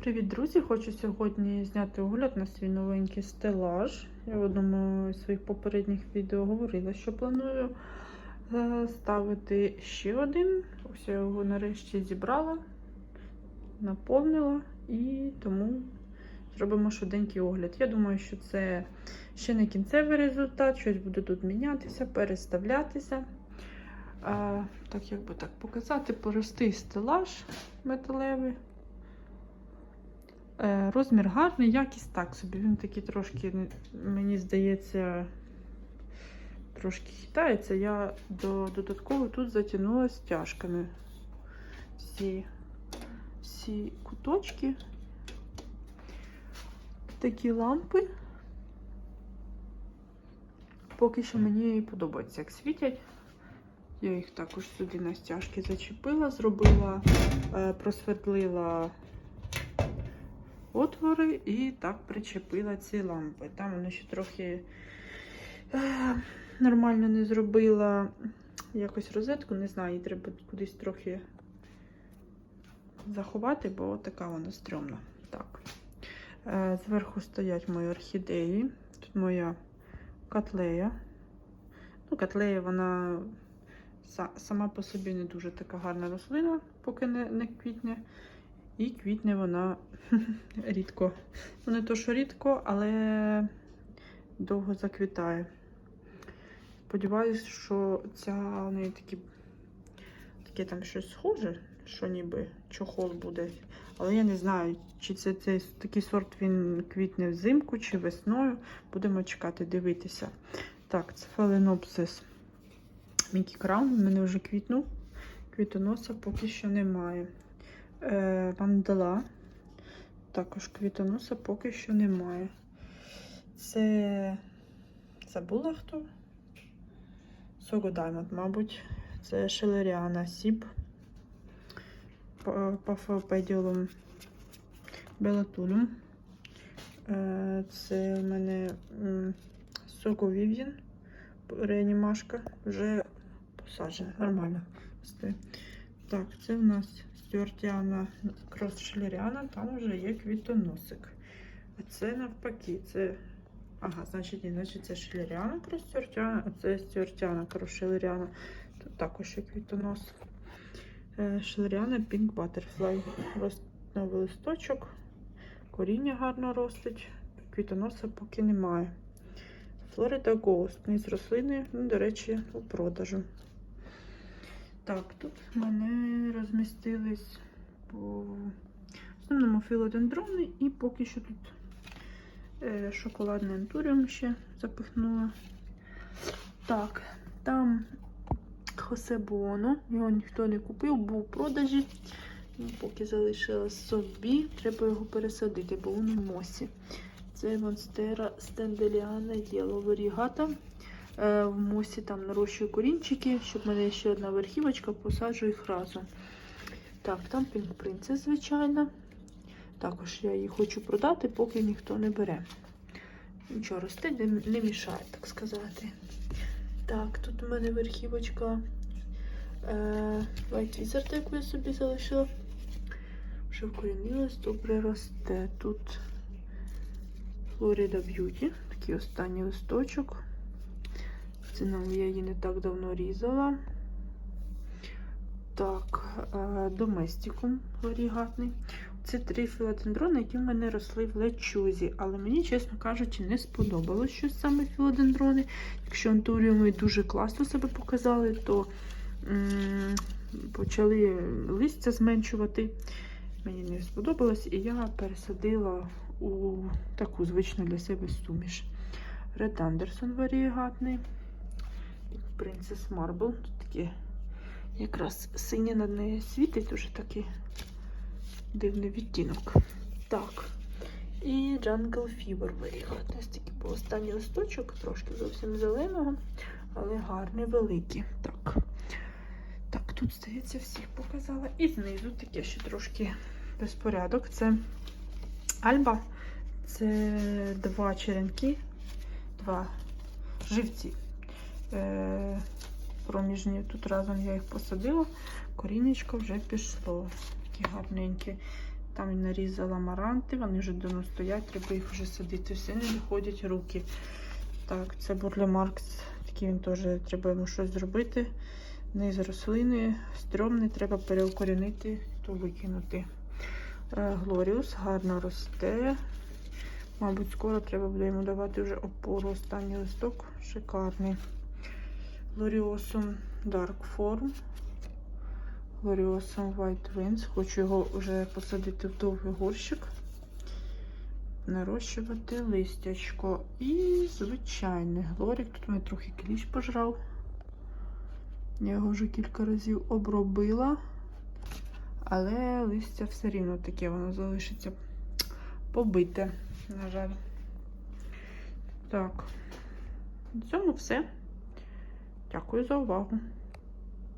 Привіт, друзі! Хочу сьогодні зняти огляд на свій новенький стелаж. Я в одному з своїх попередніх відео говорила, що планую е, ставити ще один. Ось я його нарешті зібрала, наповнила і тому зробимо швиденький огляд. Я думаю, що це ще не кінцевий результат, щось буде тут мінятися, переставлятися. А, так, як би так показати, простий стелаж металевий. Е, Розмір гарний, якість так собі. Він такий трошки, мені здається, трошки хитається. Я до, додатково тут затягнула стяжками всі, всі куточки. Такі лампи. Поки що мені подобається, як світять. Я їх також сюди на стяжки зачепила, зробила, е, просвердлила отвори і так причепила ці лампи. Там вони ще трохи е, нормально не зробила якось розетку, не знаю, її треба кудись трохи заховати, бо така вона стрьомна. Так. Е, зверху стоять мої орхідеї. Тут моя котлея. Ну, котлея, вона сама по собі не дуже така гарна рослина, поки не, не квітне. І квітне вона рідко. Ну, не то, що рідко, але довго заквітає. Сподіваюсь, що ця у неї такі, таке там щось схоже, що ніби чохол буде. Але я не знаю, чи це цей такий сорт він квітне взимку чи весною. Будемо чекати, дивитися. Так, це фаленопсис Мікі Краун. У мене вже квітнув. Квітоноса поки що немає. Е, мандала. Також квітоноса поки що немає. Це забула хто? Согодаймот, мабуть. Це Шелеріана Сіп. Пафопедіолум Белатулюм. Е, Це в мене Соко Вів'ян. Реанімашка. Вже посаджена. Нормально. Так, це в нас Стюартіана крос Шелеріана, там вже є квітоносик. А це навпаки, це. Ага, значить, ні, значить це Шелеріана крос а це Стюартіана кросшелеріана. Тут також є квітонос. Шелеріана Pink Butterfly. Рост новий листочок. Коріння гарно ростить. Квітоноса поки немає. Флорида Ghost. Низ рослини, ну, до речі, у продажу. Так, тут мене розмістились по основному філодендрони і поки що тут е, шоколадний антуріум ще запихнула. Так, там Хосе Буоно, його ніхто не купив, був у продажі. Ну, Поки залишила собі, треба його пересадити, бо він у мосі. Це Монстера Стенделіана Єло Варігата. В мусі там нарощую корінчики, щоб в мене ще одна верхівочка, посаджу їх разом. Так, там Princess, звичайно. Також я її хочу продати, поки ніхто не бере. Нічого, росте, не, не мішає, так сказати. Так, тут у мене верхівочка е, White Wizard, яку я собі залишила. Вже вкорінилась, добре росте. Тут Florida Beauty, такий останній листочок. Цінову я її не так давно різала. Так, доместикум варігатний. Це три філодендрони, які в мене росли в лечузі. Але мені, чесно кажучи, не сподобалось щось саме філодендрони. Якщо антуріуми дуже класно себе показали, то м почали листя зменшувати. Мені не сподобалось, і я пересадила у таку звичну для себе суміш. Ред Андерсон варігатний. Princess Marble. Тут такі якраз синє над нею світить, уже такий дивний відтінок. Так. І Jungle Fever варігат. Ось такий був останній листочок, трошки зовсім зеленого, але гарний, великий. Так. Так, тут, здається, всіх показала. І знизу таке ще трошки безпорядок. Це Альба. Це два черенки, два живці. Е, проміжні. Тут разом я їх посадила, корінечко вже пішло. Такі гарненькі. Там нарізала маранти, вони вже давно стоять, треба їх вже садити. Все не доходять руки. Так, це Бурле Маркс. Такий він теж треба йому щось зробити. Низ рослини, стрьомний, треба переукорінити, то викинути. Е, Глоріус гарно росте. Мабуть, скоро треба буде йому давати вже опору. Останній листок шикарний. Глоріосум Dark Form. Глоріосум White Wings. Хочу його вже посадити в довгий горщик. Нарощувати листячко. І звичайний глорік. Тут мене трохи кліщ пожрав. Я його вже кілька разів обробила. Але листя все рівно таке, воно залишиться побите, на жаль. Так, на цьому все. Дякую за увагу.